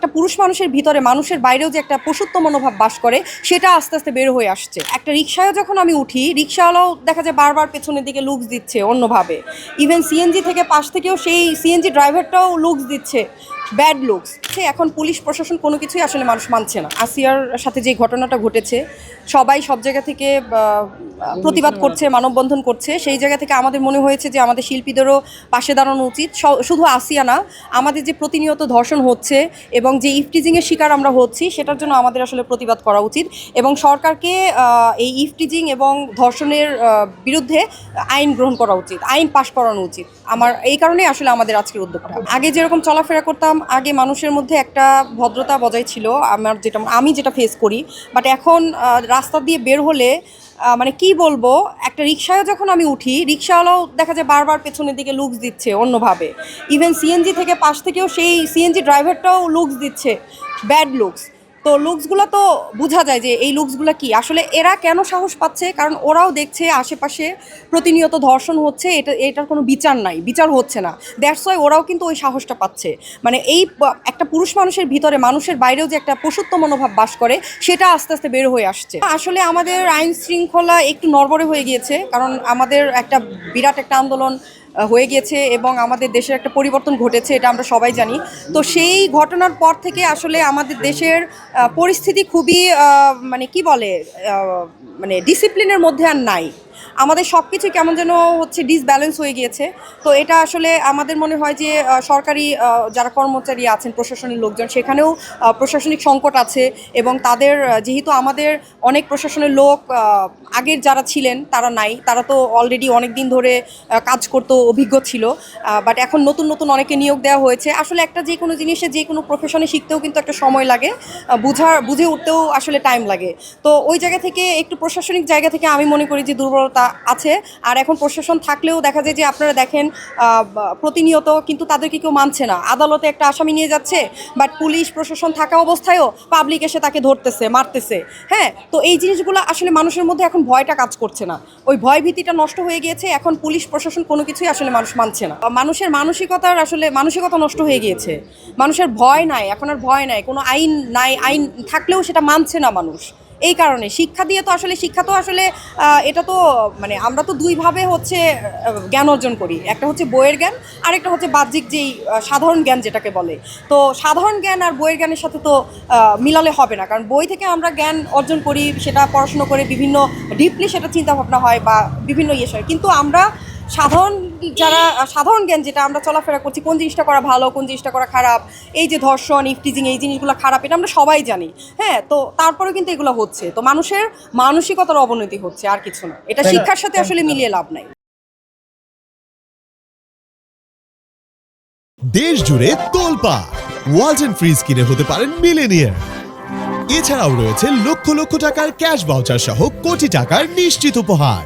একটা পুরুষ মানুষের ভিতরে মানুষের বাইরেও যে একটা পশুত্ব মনোভাব বাস করে, সেটা আস্তে আস্তে বের হয়ে আসছে। একটা রিক্সায় যখন আমি উঠি রিক্সাওয়ালাও দেখা যায় বারবার পেছনের দিকে লুকস দিচ্ছে অন্যভাবে। ইভেন সিএনজি থেকে পাশ থেকেও সেই সিএনজি ড্রাইভারটাও লুকস দিচ্ছে। ব্যাড লুকস সে এখন পুলিশ, প্রশাসন কোনো কিছুই আসলে মানুষ মানছে না। আসিয়ার সাথে যে ঘটনাটা ঘটেছে, সবাই সব জায়গা থেকে প্রতিবাদ করছে, মানববন্ধন করছে। সেই জায়গা থেকে আমাদের মনে হয়েছে যে আমাদের শিল্পীদেরও পাশে দাঁড়ানো উচিত। শুধু আসিয়া না, আমাদের যে প্রতিনিয়ত ধর্ষণ হচ্ছে এবং যে ইফটিজিংয়ের শিকার আমরা হচ্ছি, সেটার জন্য আমাদের আসলে প্রতিবাদ করা উচিত। এবং সরকারকে এই ইফটিজিং এবং ধর্ষণের বিরুদ্ধে আইন গ্রহণ করা উচিত, আইন পাশ করানো উচিত। আমার, এই কারণেই আসলে আমাদের আজকের উদ্যোগটা। আগে যেরকম চলাফেরা করতাম আগে মানুষের মধ্যে একটা ভদ্রতা বজায় ছিল, আমার যেটা, আমি যেটা ফেস করি। বাট এখন রাস্তা দিয়ে বের হলে মানে কি বলব, একটা রিক্সায় যখন আমি উঠি, রিক্সাওয়ালাও দেখা যায় বারবার পেছনের দিকে লুকস দিচ্ছে অন্যভাবে। ইভেন সিএনজি থেকে পাশ থেকেও সেই সিএনজি ড্রাইভারটাও লুকস দিচ্ছে ব্যাড লুকস তো লুকসগুলো তো বোঝা যায় যে এই লুকসগুলো কি? আসলে এরা কেন সাহস পাচ্ছে? কারণ ওরাও দেখছে আশেপাশে প্রতিনিয়ত ধর্ষণ হচ্ছে, এটা, এটার কোনো বিচার নাই, বিচার হচ্ছে না। দ্যাটস ওয়াই ওরাও কিন্তু ওই সাহসটা পাচ্ছে। মানে এই একটা পুরুষ মানুষের ভিতরে মানুষের বাইরেও যে একটা পশুত্ব মনোভাব বাস করে, সেটা আস্তে আস্তে বের হয়ে আসছে। আসলে আমাদের আইন শৃঙ্খলা একটু নড়বড়ে হয়ে গিয়েছে, কারণ আমাদের একটা বিরাট একটা আন্দোলন হয়ে গিয়েছে এবং আমাদের দেশের একটা পরিবর্তন ঘটেছে, এটা আমরা সবাই জানি। তো সেই ঘটনার পর থেকে আসলে আমাদের দেশের পরিস্থিতি খুবই মানে কি বলে মানে ডিসিপ্লিনের মধ্যে আর নাই। আমাদের সব কিছু কেমন যেন হচ্ছে ডিসব্যালেন্স হয়ে গিয়েছে। তো এটা আসলে আমাদের মনে হয় যে সরকারি যারা কর্মচারী আছেন প্রশাসনিক লোকজন, সেখানেও প্রশাসনিক সংকট আছে এবং তাদের যেহেতু আমাদের অনেক প্রশাসনের লোক আগের যারা ছিলেন, তারা নাই। তারা তো অলরেডি অনেক দিন ধরে কাজ করতো, অভিজ্ঞ ছিল। বাট এখন নতুন নতুন অনেকে নিয়োগ দেওয়া হয়েছে। আসলে একটা যে কোনো জিনিসে, যে কোনো প্রফেশনে শিখতেও কিন্তু একটা সময় লাগে। বুঝার, বুঝে উঠতেও আসলে টাইম লাগে। তো ওই জায়গা থেকে, একটু প্রশাসনিক জায়গা থেকে আমি মনে করি যে দুর্বলতা আছে। আর এখন প্রশাসন থাকলেও দেখা যায় যে আপনারা দেখেন প্রতিনিয়ত কিন্তু তাদেরকে কেউ মানছে না। আদালতে একটা আসামি নিয়ে যাচ্ছে বাট পুলিশ, প্রশাসন থাকা অবস্থায়ও পাবলিক এসে তাকে ধরতেছে, মারতেছে। হ্যাঁ তো এই জিনিসগুলো আসলে মানুষের মধ্যে এখন ভয়টা কাজ করছে না। ওই ভয় ভীতিটা নষ্ট হয়ে গিয়েছে, এখন পুলিশ, প্রশাসন কোনো কিছুই আসলে মানুষ মানছে না। মানুষের মানসিকতার আসলে, মানসিকতা নষ্ট হয়ে গিয়েছে। মানুষের ভয় নাই, এখন আর ভয় নাই, কোনো আইন নাই, আইন থাকলেও সেটা মানছে না মানুষ। এই কারণে। শিক্ষা দিয়ে তো আসলে, শিক্ষা তো আসলে এটা তো মানে আমরা তো দুইভাবে হচ্ছে জ্ঞান অর্জন করি। একটা হচ্ছে বইয়ের জ্ঞান আর একটা হচ্ছে বাহ্যিক যেই সাধারণ জ্ঞান যেটাকে বলে। তো সাধারণ জ্ঞান আর বইয়ের জ্ঞানের সাথে তো মিলালে হবে না। কারণ বই থেকে আমরা জ্ঞান অর্জন করি, সেটা পড়াশুনো করে বিভিন্ন ডিপলি সেটা চিন্তা ভাবনা হয় বা বিভিন্ন ইয়ে হয়। কিন্তু আমরা সাধারণ যারা সাধারণ জ্ঞান যেটা আমরা চলাফেরা করছি কোন জিনিসটা করা ভালো কোন জিনিসটা করা খারাপ এই যে ধর্ষণ ইফটিজিং এই জিনিসগুলো খারাপ এটা আমরা সবাই জানি। হ্যাঁ তো তারপরেও কিন্তু এগুলো হচ্ছে। তো মানুষের মানসিকতার অবনতি হচ্ছে আর কিছু না। এটা শিক্ষার সাথে আসলে মিলিয়ে লাভ নাই। দেশ জুড়ে তোলপা ওয়ালটন ফ্রিজ কিনে হতে পারেন মিলেনিয়ার এছাড়াও রয়েছে লক্ষ লক্ষ টাকার ক্যাশ বাউচার সহ কোটি টাকার নিশ্চিত উপহার।